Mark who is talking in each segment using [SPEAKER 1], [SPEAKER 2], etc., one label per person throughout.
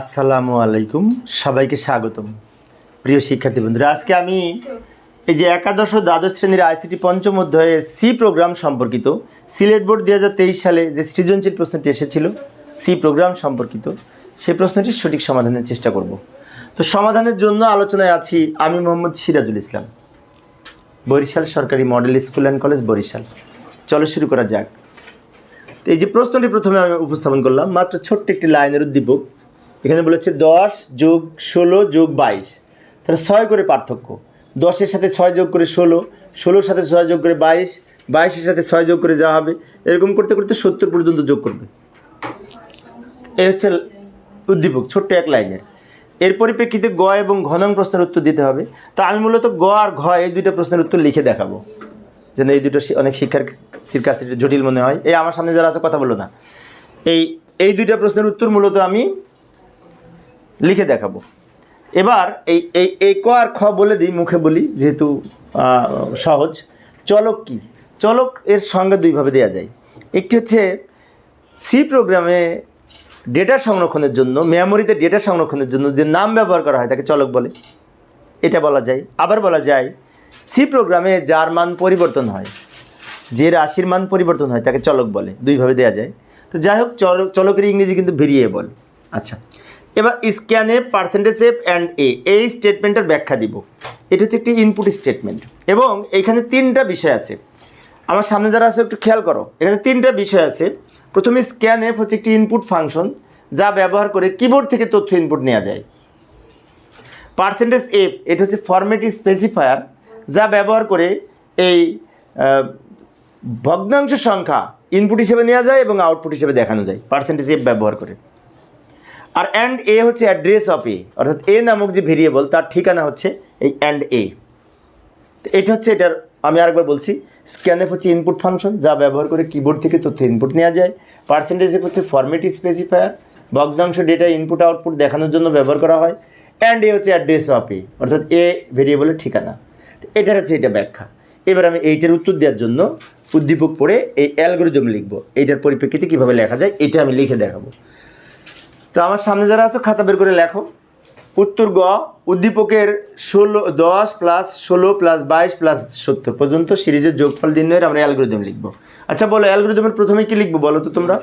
[SPEAKER 1] আসসালামু আলাইকুম। সবাইকে স্বাগতম। প্রিয় শিক্ষার্থী বন্ধুরা, আজকে আমি এই যে একাদশ ও দ্বাদশ শ্রেণির আইসিটি পঞ্চম অধ্যায়ে সি প্রোগ্রাম সম্পর্কিত, সিলেট বোর্ড দুই হাজার তেইশ সালে যে সৃজনশীল প্রশ্নটি এসেছিল, সি প্রোগ্রাম সম্পর্কিত, সেই প্রশ্নটির সঠিক সমাধানের চেষ্টা করব। তো সমাধানের জন্য আলোচনায় আছি আমি মোহাম্মদ সিরাজুল ইসলাম, বরিশাল সরকারি model school and college Barishal. চলো শুরু করা যাক। তো এই যে প্রশ্নটি প্রথমে আমি উপস্থাপন করলাম, মাত্র ছোট্ট একটি লাইনের উদ্দীপক। এখানে বলেছে দশ যোগ ষোলো যোগ বাইশ। তাহলে ছয় করে পার্থক্য। দশের সাথে ছয় যোগ করে ষোলো, ষোলোর সাথে ছয় যোগ করে বাইশ, বাইশের সাথে ছয় যোগ করে যাওয়া হবে, এরকম করতে করতে সত্তর পর্যন্ত যোগ করবে। এই হচ্ছে উদ্দীপক, ছোট্ট এক লাইনের। এর পরিপ্রেক্ষিতে গ এবং ঘনং প্রশ্নের উত্তর দিতে হবে। তো আমি মূলত গ আর ঘ এই দুইটা প্রশ্নের উত্তর লিখে দেখাবো। যেন এই দুটো অনেক শিক্ষার্থীর কাছে জটিল মনে হয়। এই আমার সামনে যারা আছে, কথা বলো না। এই এই দুইটা প্রশ্নের উত্তর মূলত আমি লিখে দেখাবো। এবার এই এই এই ক আর খ বলে দিই, মুখে বলি, যেহেতু সহজ। চলক কি? চলক এর সঙ্গে দুইভাবে দেওয়া যায়। একটি হচ্ছে সি প্রোগ্রামে ডেটা সংরক্ষণের জন্য মেমোরিতে ডেটা সংরক্ষণের জন্য যে নাম ব্যবহার করা হয়, তাকে চলক বলে। এটা বলা যায়। আবার বলা যায় সি প্রোগ্রামে যার মান পরিবর্তন হয়, যে রাশির মান পরিবর্তন হয়, তাকে চলক বলে। দুইভাবে দেওয়া যায়। তো যাই হোক চলক চলকের ইংরেজি কিন্তু ভেরিয়েবল। আচ্ছা এবার স্ক্যানে পার্সেন্টেজ এফ অ্যান্ড এ এই স্টেটমেন্টের ব্যাখ্যা দিব। এটা হচ্ছে একটি ইনপুট স্টেটমেন্ট এবং এখানে তিনটা বিষয় আছে। আমার সামনে যারা আছে, একটু খেয়াল করো। এখানে তিনটা বিষয় আছে। প্রথমে স্ক্যান এফ হচ্ছে একটি ইনপুট ফাংশন যা ব্যবহার করে কিবোর্ড থেকে তথ্য ইনপুট নেওয়া যায়। পার্সেন্টেজ এফ এটা হচ্ছে ফরম্যাট স্পেসিফায়ার যা ব্যবহার করে এই ভগ্নাংশ সংখ্যা ইনপুট হিসেবে নেওয়া যায় এবং আউটপুট হিসেবে দেখানো যায়। পার্সেন্টেজ এফ ব্যবহার করে। আর অ্যান্ড এ হচ্ছে অ্যাড্রেস অফ এ অর্থাৎ এ নামক যে ভেরিয়েবল তার ঠিকানা হচ্ছে এই অ্যান্ড এ এটা হচ্ছে এটার, আমি আরেকবার বলছি স্ক্যানএফ হচ্ছে ইনপুট ফাংশন যা ব্যবহার করে কিবোর্ড থেকে তথ্য ইনপুট নেওয়া যায়। পার্সেন্টেজ হচ্ছে ফরম্যাট স্পেসিফায়ার ভগ্নাংশ ডেটা ইনপুট আউটপুট দেখানোর জন্য ব্যবহার করা হয়। অ্যান্ড এ হচ্ছে অ্যাড্রেস অফ এ অর্থাৎ এ ভেরিয়েবলের ঠিকানা। এটার হচ্ছে এটা ব্যাখ্যা। এবার আমি এইটার উত্তর দেওয়ার জন্য উদ্দীপক পড়ে এই অ্যালগোরিদম লিখব। এইটার পরিপ্রেক্ষিতে কীভাবে লেখা যায়, এটা আমি লিখে দেখাবো। তো আমার সামনে যারা আছো, খাতা বের করে লেখো। উত্তর গ, উদ্দীপকের ষোলো, দশ প্লাস ষোলো প্লাস বাইশ প্লাস সত্তর পর্যন্ত সিরিজের যোগফল নির্ণয়ের আমরা অ্যালগোরিদম লিখব। আচ্ছা বলো, অ্যালগোরিদমের প্রথমে কি লিখব বলো তো তোমরা?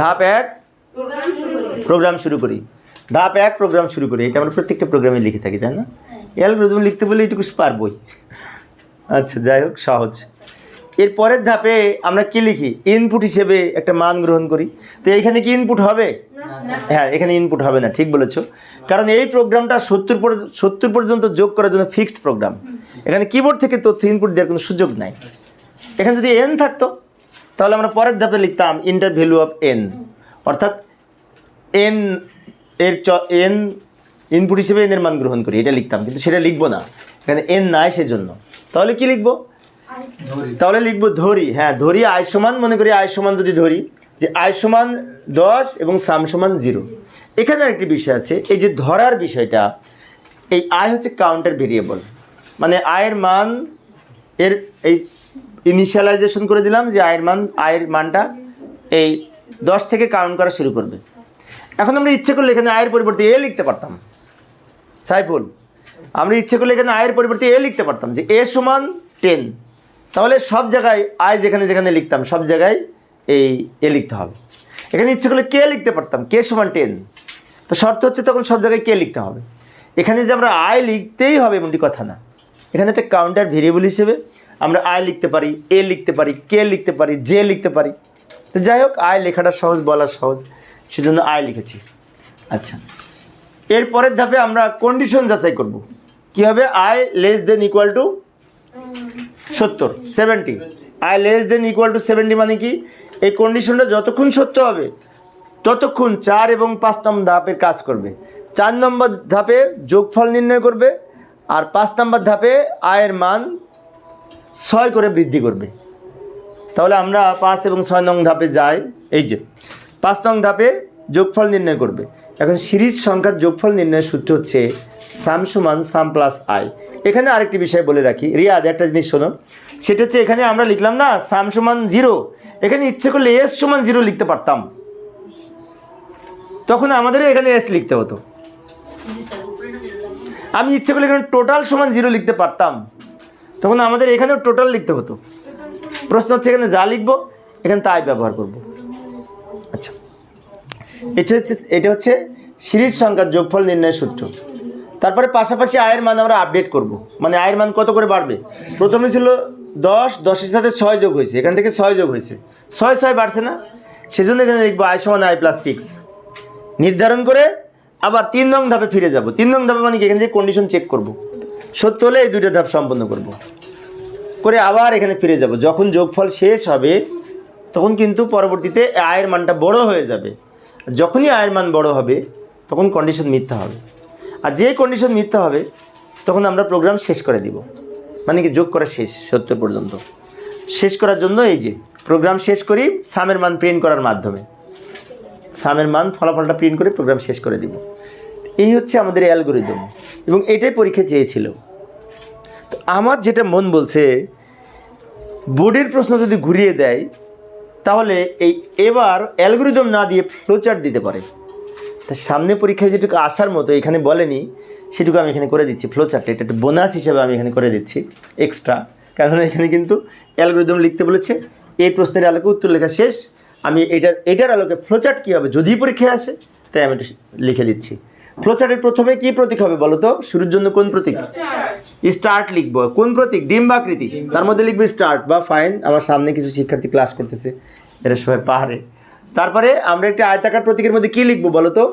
[SPEAKER 1] ধাপ এক, প্রোগ্রাম শুরু করি। ধাপ এক, প্রোগ্রাম শুরু করি। এটা আমরা প্রত্যেকটা প্রোগ্রামে লিখে থাকি, তাই না? অ্যালগোরিদম লিখতে বলে এটুকু পারবই। আচ্ছা যাই হোক, সহজ। এর পরের ধাপে আমরা কি লিখি? ইনপুট হিসেবে একটা মান গ্রহণ করি। তো এইখানে কি ইনপুট হবে? হ্যাঁ এখানে ইনপুট হবে না ঠিক বলেছ। কারণ এই প্রোগ্রামটা সত্তর সত্তর পর্যন্ত যোগ করার জন্য ফিক্সড প্রোগ্রাম এখানে কিবোর্ড থেকে তথ্য ইনপুট দেওয়ার কোনো সুযোগ নাই। এখানে যদি এন থাকতো তাহলে আমরা পরের ধাপে লিখতাম ইন্টার ভ্যালু অফ এন অর্থাৎ এন এর চ এন ইনপুট হিসেবে এনের মান গ্রহণ করি। এটা লিখতাম কিন্তু সেটা লিখব না। এখানে এন নাই সেজন্য। তাহলে কি লিখব? তাহলে লিখব ধরি হ্যাঁ ধরি, আয় সমান, মনে করি আয় সমান যদি ধরি, যে আয় সমান দশ এবং সাম সমান জিরো। এখানে আরেকটি বিষয় আছে, এই যে ধরার বিষয়টা, এই আয় হচ্ছে কাউন্টার ভেরিয়েবল মানে আয়ের মান এর এই ইনিশিয়ালাইজেশন করে দিলাম যে আয়ের মান, আয়ের মানটা এই দশ থেকে কাউন্ট করা শুরু করবে। এখন আমরা ইচ্ছে করলে এখানে আয়ের পরিবর্তে এ লিখতে পারতাম। সাইফুল, আমরা ইচ্ছে করলে এখানে আয়ের পরিবর্তে এ লিখতে পারতাম যে এ সমান টেন তাহলে সব জায়গায় আয় যেখানে যেখানে লিখতাম, সব জায়গায় এই এ লিখতে হবে। এখানে ইচ্ছে করলে কে লিখতে পারতাম কে সমান টেন তো শর্ত হচ্ছে তখন সব জায়গায় কে লিখতে হবে। এখানে যে আমরা আয় লিখতেই হবে এমনটি কথা না। এখানে একটা কাউন্টার ভেরিয়েবল হিসেবে আমরা আয় লিখতে পারি এ লিখতে পারি কে লিখতে পারি জে লিখতে পারি। তো যাই হোক আয় লেখাটা সহজ, বলা সহজ, সেজন্য আয় লিখেছি। আচ্ছা। এর পরের ধাপে আমরা কন্ডিশন যাচাই করব। কি হবে? I less than equal to সত্তর seventy I less than equal to seventy মানে কি? এই কন্ডিশনটা যতক্ষণ সত্য হবে, ততক্ষণ চার এবং পাঁচ নম্বর ধাপের কাজ করবে। চার নম্বর ধাপে যোগফল নির্ণয় করবে আর পাঁচ নম্বর ধাপে আয়ের মান ছয় করে বৃদ্ধি করবে। তাহলে আমরা পাঁচ এবং ছয় নং ধাপে যাই। এই যে, পাঁচ নং ধাপে যোগফল নির্ণয় করবে। এখন সিরিজ সংখ্যার যোগফল নির্ণয়ের সূত্র হচ্ছে সাম সমান সাম প্লাস আই এখানে আরেকটি বিষয় বলে রাখি। রিয়াদ, একটা জিনিস শোনো সেটা হচ্ছে এখানে আমরা লিখলাম না, সাম সমান জিরো। এখানে ইচ্ছে করলে এস সমান জিরো লিখতে পারতাম। তখন আমাদেরও এখানে এস লিখতে হতো। আমি ইচ্ছে করলে এখানে টোটাল সমান জিরো লিখতে পারতাম। তখন আমাদের এখানেও টোটাল লিখতে হতো। প্রশ্ন হচ্ছে এখানে যা লিখব, এখানে তাই ব্যবহার করব। আচ্ছা। এটা হচ্ছে এটা হচ্ছে সিরিজ সংখ্যার যোগফল নির্ণয়ের সূত্র। তারপরে পাশাপাশি আয়ের মান আমরা আপডেট করব। মানে আয়ের মান কত করে বাড়বে? প্রথমে ছিল দশ, দশের সাথে ছয় যোগ হয়েছে। এখান থেকে ছয় যোগ হয়েছে। ছয় ছয় বাড়ছে না? সেজন্য এখানে লিখব আয় সমান আয় প্লাস সিক্স নির্ধারণ করে আবার তিন নং ধাপে ফিরে যাব। তিন নং ধাপে মানে কি? এখানে যে কন্ডিশন চেক করব। সত্য হলে এই দুইটা ধাপ সম্পন্ন করব। করে আবার এখানে ফিরে যাব। যখন যোগফল শেষ হবে, তখন কিন্তু পরবর্তীতে আয়ের মানটা বড় হয়ে যাবে। যখনই আয়ের মান বড় হবে, তখন কন্ডিশন মিথ্যা হবে। আর যে কন্ডিশন মিথ্যা হবে, তখন আমরা প্রোগ্রাম শেষ করে দিব। মানে কি যোগ করা শেষ, সত্তর পর্যন্ত। শেষ করার জন্য এই যে প্রোগ্রাম শেষ করি সামের মান প্রিন্ট করার মাধ্যমে। সামের মান ফলাফলটা প্রিন্ট করে প্রোগ্রাম শেষ করে দিব। এই হচ্ছে আমাদের অ্যালগোরিদম এবং এটাই পরীক্ষা চেয়েছিল। তো আমার যেটা মন বলছে বোর্ডের প্রশ্ন যদি ঘুরিয়ে দেয়, তাহলে এই এবার অ্যালগোরিদম না দিয়ে ফ্লোচার্ট দিতে পারে। তা সামনে পরীক্ষায় যেটুকু আসার মতো এখানে বলেনি সেটুকু আমি এখানে করে দিচ্ছি ফ্লোচার্ট এটা একটা বোনাস হিসেবে আমি এখানে করে দিচ্ছি এক্সট্রা কারণ এখানে কিন্তু অ্যালগোরিদম লিখতে বলেছে এই প্রশ্নের আলোকে উত্তর লেখা শেষ। আমি এটার এটার আলোকে ফ্লোচার্ট কী হবে? যদি পরীক্ষায় আসে তাই আমি এটা লিখে দিচ্ছি। ফ্লোচার্টের প্রথমে কি প্রতীক হবে বলো তো? শুরুর জন্য কোন প্রতীক? স্টার্ট লিখব। কোন প্রতীক? ডিম্বাকৃতি। তার মধ্যে লিখবে স্টার্ট বা ফাইন আমার সামনে কিছু শিক্ষার্থী ক্লাস করতেছে। এরা সবাই পাহাড়ে। তারপরে আমরা একটা আয়তাকার প্রতীকের মধ্যে কি লিখব বলো তো?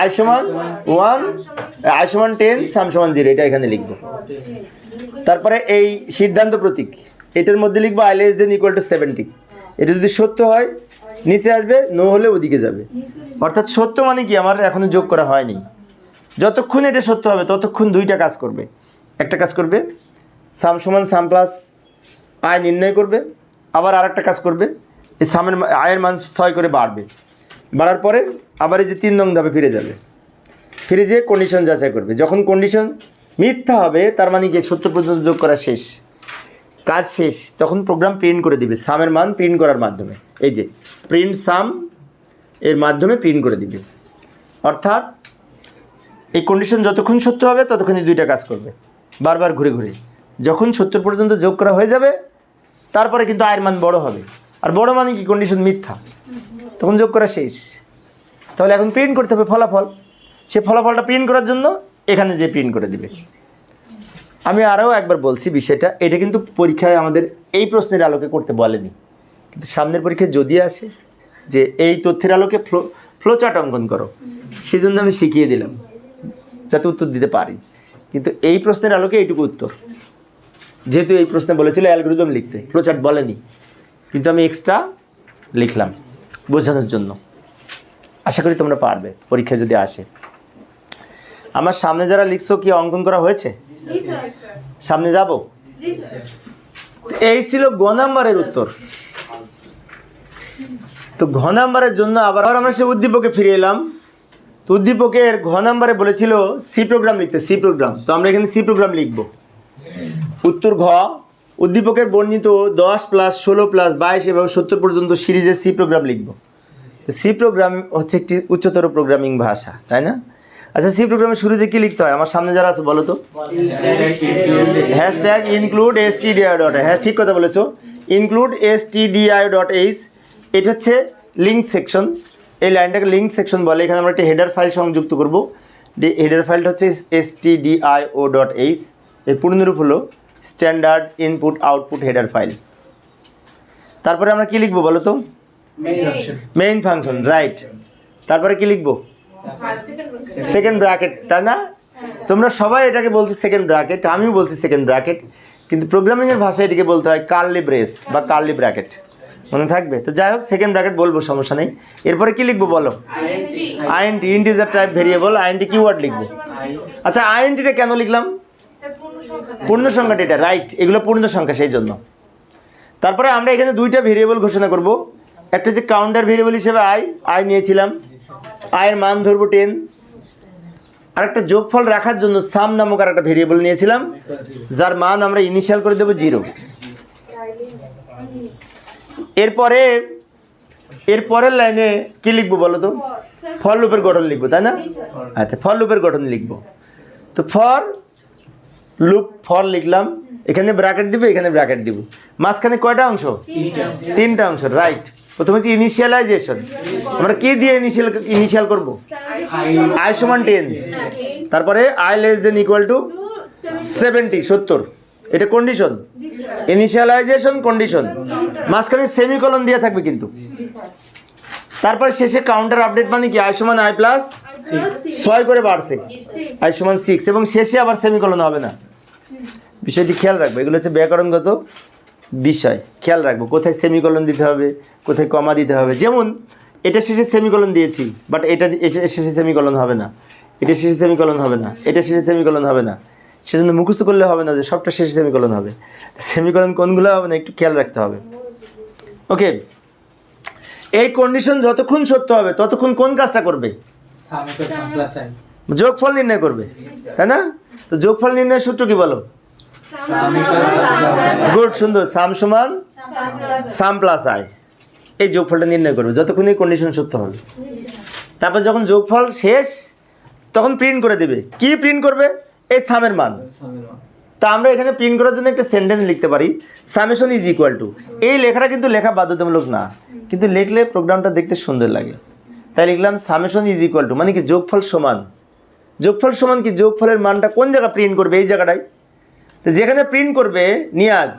[SPEAKER 1] আয় সমান ওয়ান আয় সমান টেন সাম সমান জিরো এটা এখানে লিখব। তারপরে এই সিদ্ধান্ত প্রতীক এটার মধ্যে লিখব I less than equal to seventy এটা যদি সত্য হয় নিচে আসবে নো হলে ওদিকে যাবে। অর্থাৎ সত্য মানে কি? আমার এখনও যোগ করা হয়নি। যতক্ষণ এটা সত্য হবে ততক্ষণ দুইটা কাজ করবে। একটা কাজ করবে সাম সমান সাম প্লাস আয় নির্ণয় করবে আবার আর একটা কাজ করবে এই সামের আয়ের মান ছয় করে বাড়বে। বাড়ার পরে আবার এই যে তিন নং ধাপে ফিরে যাবে। ফিরে যেয়ে কন্ডিশন যাচাই করবে। যখন কন্ডিশন মিথ্যা হবে, তার মানে কি? সত্তর পর্যন্ত যোগ করা শেষ। কাজ শেষ। তখন প্রোগ্রাম প্রিন্ট করে দিবে। সামের মান প্রিন্ট করার মাধ্যমে। এই যে প্রিন্ট সাম এর মাধ্যমে প্রিন্ট করে দিবে। অর্থাৎ এই কন্ডিশন যতক্ষণ সত্য হবে, ততক্ষণ এই দুইটা কাজ করবে। বারবার ঘুরে ঘুরে। যখন সত্তর পর্যন্ত যোগ করা হয়ে যাবে, তারপরে কিন্তু আয়ের মান বড় হবে। আর বড় মানে কি? কন্ডিশন মিথ্যা। তখন যোগ করা শেষ। তাহলে এখন প্রিন্ট করতে হবে ফলাফল। সে ফলাফলটা প্রিন্ট করার জন্য এখানে যে প্রিন্ট করে দিবে। আমি আরও একবার বলছি বিষয়টা, এটা কিন্তু পরীক্ষায় আমাদের এই প্রশ্নের আলোকে করতে বলেনি। কিন্তু সামনের পরীক্ষায় যদি আসে, যে এই তথ্যের আলোকে ফ্লো ফ্লোচার্ট অঙ্কন করো সেই জন্য আমি শিখিয়ে দিলাম, যাতে উত্তর দিতে পারি। কিন্তু এই প্রশ্নের আলোকে এইটুকু উত্তর। যেহেতু এই প্রশ্নে বলেছিল অ্যালগোরিদম লিখতে ফ্লোচার্ট বলেনি। কিন্তু আমি এক্সট্রা লিখলাম বোঝানোর জন্য। আশা করি তোমরা পারবে পরীক্ষা যদি আসে। আমার সামনে যারা লিখছো কি অঙ্কন করা হয়েছে? সামনে যাব? এই ছিল গ নাম্বারের উত্তর। তো ঘ নাম্বারের জন্য আবার আবার আমরা সে উদ্দীপকে ফিরে এলাম। তো উদ্দীপকের ঘ নাম্বারে বলেছিল সি প্রোগ্রাম লিখতে সি প্রোগ্রাম তো আমরা এখানে সি প্রোগ্রাম লিখব। উত্তর ঘ। উদ্দীপকের বর্ণিত দশ প্লাস ষোলো প্লাস বাইশ এবং সত্তর পর্যন্ত সিরিজের সি প্রোগ্রাম লিখব। সি প্রোগ্রাম হচ্ছে একটি উচ্চতর প্রোগ্রামিং ভাষা, তাই না? আচ্ছা সি প্রোগ্রামের শুরুতে কী লিখতে হয়? আমার সামনে যারা আছে, বলো তো। Hashtag include S T D I dot হ্যাঁ ঠিক কথা বলেছ। Include S T D I dot H এটা হচ্ছে লিঙ্ক সেকশন এই লাইনটাকে লিঙ্ক সেকশন বলে। এখানে আমরা একটা হেডার ফাইল সংযুক্ত করব। হেডার ফাইলটা হচ্ছে S T D I O dot H এর পূর্ণরূপ হলো standard input output header file তারপরে আমরা কি লিখব বলো তো? মেইন ফাংশন রাইট তারপরে কি লিখব? সেকেন্ড ব্র্যাকেট তাই না? তোমরা সবাই এটাকে বলছো সেকেন্ড ব্র্যাকেট আমিও বলছি সেকেন্ড ব্র্যাকেট কিন্তু প্রোগ্রামিংয়ের ভাষায় এটাকে বলতে হয় কার্লি ব্রেস বা কার্লি ব্র্যাকেট মনে থাকবে? তো যাই হোক সেকেন্ড ব্র্যাকেট বলব সমস্যা নেই। এরপরে কি লিখব বলো? INT integer type variable INT keyword লিখব। আচ্ছা আইএনটিটা কেন লিখলাম? পূর্ণ সংখ্যাটা এটা রাইট এগুলো পূর্ণ সংখ্যা সেই জন্য। তারপরে আমরা এখানে দুইটা ভেরিয়েবল ঘোষণা করব। একটা হচ্ছে কাউন্টার ভেরিয়েবল হিসেবে আয় আয় নিয়েছিলাম। আয়ের মান ধরবো টেন আর একটা যোগফল রাখার জন্য সাম নামক আর একটা ভেরিয়েবল নিয়েছিলাম যার মান আমরা ইনিশিয়াল করে দেবো জিরো এরপরে এর পরের লাইনে কি লিখব বলো তো? ফল লুপের গঠন লিখব তাই না? আচ্ছা ফল লুপের গঠন লিখব। তো ফর লুপ ফর লিখলাম। এখানে ব্র্যাকেট দিব এখানে ব্র্যাকেট দিব। মাঝখানে কয়টা অংশ? তিনটা অংশ। রাইট প্রথমে হচ্ছে ইনিশিয়ালাইজেশন আমরা কি দিয়ে ইনিশিয়াল ইনিশিয়াল করব? আই সমান টেন তারপরে i less than equal to seventy সত্তর। এটা কন্ডিশন ইনিশিয়ালাইজেশন কন্ডিশন মাঝখানে সেমিকলন দিয়ে থাকবে কিন্তু। তারপর শেষে কাউন্টার আপডেট মানে কি? আই সমান আই প্লাস ছয় করে বাড়ছে। আই সমান সিক্স এবং শেষে আবার সেমিকলন হবে না। বিষয়টি খেয়াল রাখব। এগুলো হচ্ছে ব্যাকরণগত বিষয়। খেয়াল রাখব। কোথায় সেমিকলন দিতে হবে, কোথায় কমা দিতে হবে। যেমন, এটা শেষে সেমিকলন দিয়েছি বাট এটা শেষে সেমিকলন হবে না। এটা শেষে সেমিকলন হবে না। এটা শেষে সেমিকলন হবে না। সেজন্য মুখস্থ করলে হবে না যে সবটা শেষে সেমিকলন হবে। সেমিকলন কোনগুলো হবে না, একটু খেয়াল রাখতে হবে। ওকে এই কন্ডিশন যতক্ষণ সত্য হবে ততক্ষণ কোন কাজটা করবে?
[SPEAKER 2] Sum equal sum plus I
[SPEAKER 1] যোগফল নির্ণয় করবে তাই না? তো যোগফল নির্ণয়ের সূত্র কি বলো?
[SPEAKER 2] Sum equal sum plus I
[SPEAKER 1] good সুন্দর। সাম সমান? সাম প্লাস আই এই যোগফলটা নির্ণয় করবে যতক্ষণ এই কন্ডিশন সত্য হবে। তারপর যখন যোগফল শেষ তখন প্রিন্ট করে দেবে। কি প্রিন্ট করবে? এই সামের মান। তা আমরা এখানে প্রিন্ট করার জন্য একটা সেন্টেন্স লিখতে পারি সামেশন ইজ ইকুয়াল টু এই লেখাটা কিন্তু লেখা বাধ্যতামূলক না, কিন্তু লিখলে প্রোগ্রামটা দেখতে সুন্দর লাগে। তাই লিখলাম সামেশন ইজ ইকুয়াল টু মানে কি যোগফল সমান। যোগফল সমান কি? যোগফলের মানটা কোন জায়গা প্রিন্ট করবে? এই জায়গাটায়। তো যেখানে প্রিন্ট করবে, নিয়াজ,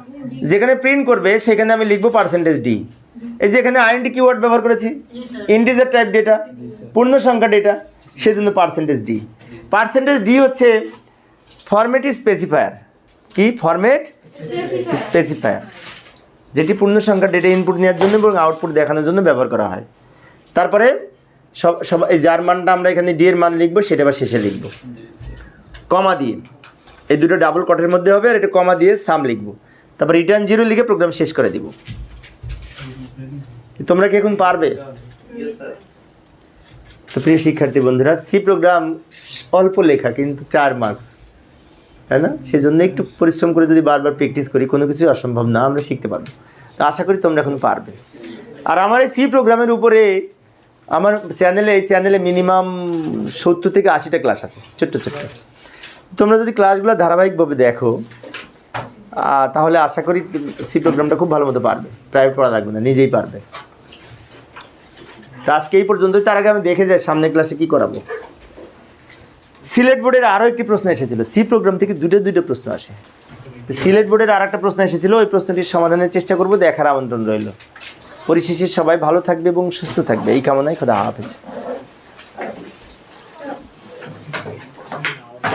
[SPEAKER 1] যেখানে প্রিন্ট করবে, সেখানে আমি লিখব পার্সেন্টেজ ডি এই যে এখানে আইএনটি কিওয়ার্ড ব্যবহার করেছি ইন্টিজার টাইপ ডেটা পূর্ণ সংখ্যা ডেটা সেজন্য পার্সেন্টেজ ডি পার্সেন্টেজ ডি হচ্ছে ফরম্যাট স্পেসিফায়ার কি ফরম্যাট স্পেসিফায়ার যেটি পূর্ণ সংখ্যা ডেটা ইনপুট নেওয়ার জন্য এবং আউটপুট দেখানোর জন্য ব্যবহার করা হয়। তারপরে সব সব এই যার মানটা আমরা এখানে ডি এর মান লিখব সেটা আবার শেষে লিখব। কমা দিয়ে। এই দুটো ডাবল কটের মধ্যে হবে আর এটা কমা দিয়ে সাম লিখব। তারপর রিটার্ন জিরো লিখে প্রোগ্রাম শেষ করে দিব। তোমরা কি এখন পারবে? তো প্রিয় শিক্ষার্থী বন্ধুরা সি প্রোগ্রাম অল্প লেখা কিন্তু চার মার্কস তাই না? সেজন্য একটু পরিশ্রম করে যদি বারবার প্র্যাকটিস করি, কোনো কিছু অসম্ভব না, আমরা শিখতে পারব। তো আশা করি তোমরা এখন পারবে। আর আমার এই সি প্রোগ্রামের উপরে আমার চ্যানেলে এই চ্যানেলে মিনিমাম সত্তর থেকে আশিটা ক্লাস আছে। ছোট্ট ছোট্ট। তোমরা যদি ক্লাসগুলো ধারাবাহিকভাবে দেখো তাহলে আশা করি সি প্রোগ্রামটা খুব ভালো মতো পারবে। প্রাইভেট পড়া লাগবে না, নিজেই পারবে। তো আজকে এই পর্যন্তই। তার আগে আমি দেখে যাই সামনের ক্লাসে কী করাবো। সিলেট বোর্ডের আরও একটি প্রশ্ন এসেছিল। সি প্রোগ্রাম থেকে দুটো দুটো প্রশ্ন আসে। সিলেট বোর্ডের আর একটা প্রশ্ন এসেছিল, ওই প্রশ্নটির সমাধানের চেষ্টা করব, দেখার আমন্ত্রণ রইল। পরিশেষে সবাই ভালো থাকবে এবং সুস্থ থাকবে। এই কামনায় খোদা হাফেজ।